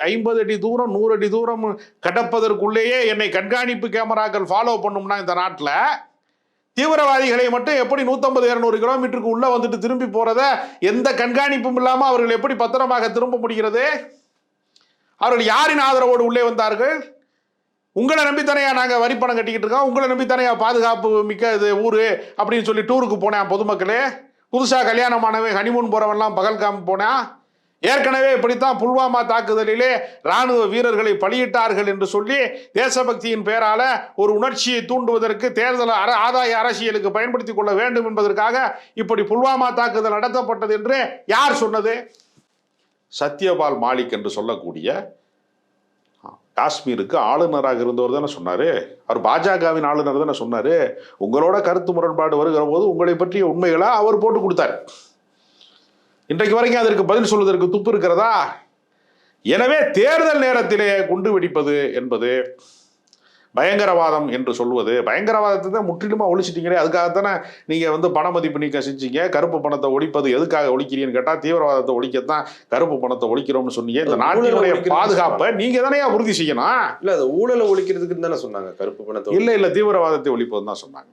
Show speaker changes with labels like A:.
A: ஐம்பது அடி தூரம் நூறு அடி தூரம் கடப்பதற்குள்ளேயே என்னை கண்காணிப்பு கேமராக்கள் ஃபாலோ பண்ணும்னா இந்த நாட்டில் தீவிரவாதிகளை மட்டும் எப்படி நூற்றம்பது இரநூறு கிலோமீட்டருக்கு உள்ளே வந்துட்டு திரும்பி போகிறத எந்த கண்காணிப்பும் இல்லாமல் அவர்கள் எப்படி பத்திரமாக திரும்ப முடிகிறது? அவர்கள் யாரின் ஆதரவோடு உள்ளே வந்தார்கள்? உங்களை நம்பித்தானையா நாங்கள் வரி பணம் கட்டிக்கிட்டு இருக்கோம்? உங்களை நம்பித்தானையா பாதுகாப்பு மிக்க இது ஊர் அப்படின்னு சொல்லி டூருக்கு போனேன் பொதுமக்களே. புதுசாக கல்யாணமானவன் ஹனிமூன் போகிறவன்லாம் பகல்காம் போனேன் ஏற்கனவே இப்படித்தான் புல்வாமா தாக்குதலிலே ராணுவ வீரர்களை பலியிட்டார்கள் என்று சொல்லி தேசபக்தியின் பெயரால ஒரு உணர்ச்சியை தூண்டுவதற்கு தேர்தல் அர ஆதாய அரசியலுக்கு பயன்படுத்திக் கொள்ள வேண்டும் என்பதற்காக இப்படி புல்வாமா தாக்குதல் நடத்தப்பட்டது என்று யார் சொன்னது? சத்யபால் மாலிக் என்று சொல்லக்கூடிய காஷ்மீருக்கு ஆளுநராக இருந்தவர் தானே சொன்னாரு. அவர் பாஜகவின் ஆளுநர் தானே சொன்னாரு. உங்களோட கருத்து முரண்பாடு வருகிற போது உங்களை பற்றிய உண்மைகளை அவர் போட்டு கொடுத்தார். இன்றைக்கு வரைக்கும் அதற்கு பதில் சொல்வதற்கு துப்பு இருக்கிறதா? எனவே தேர்தல் நேரத்திலே குண்டு வெடிப்பது என்பது பயங்கரவாதம் என்று சொல்வது. பயங்கரவாதத்தை தான் முற்றிலுமா ஒழிச்சிட்டீங்களே. அதுக்காகத்தானே நீங்கள் வந்து பண மதிப்பு நீக்கம் செஞ்சீங்க. கருப்பு பணத்தை ஒழிப்பது எதுக்காக ஒழிக்கிறீங்கன்னு கேட்டால் தீவிரவாதத்தை ஒழிக்கத்தான் கருப்பு பணத்தை ஒழிக்கிறோம்னு சொன்னீங்க. இந்த நாட்டினுடைய பாதுகாப்பை நீங்கள் தானே உறுதி செய்யணும்?
B: இல்ல அது ஊழலை ஒழிக்கிறதுக்குன்னு தானே சொன்னாங்க. கருப்பு பணத்தை
A: இல்லை இல்லை தீவிரவாதத்தை ஒழிப்பதுன்னு தான் சொன்னாங்க.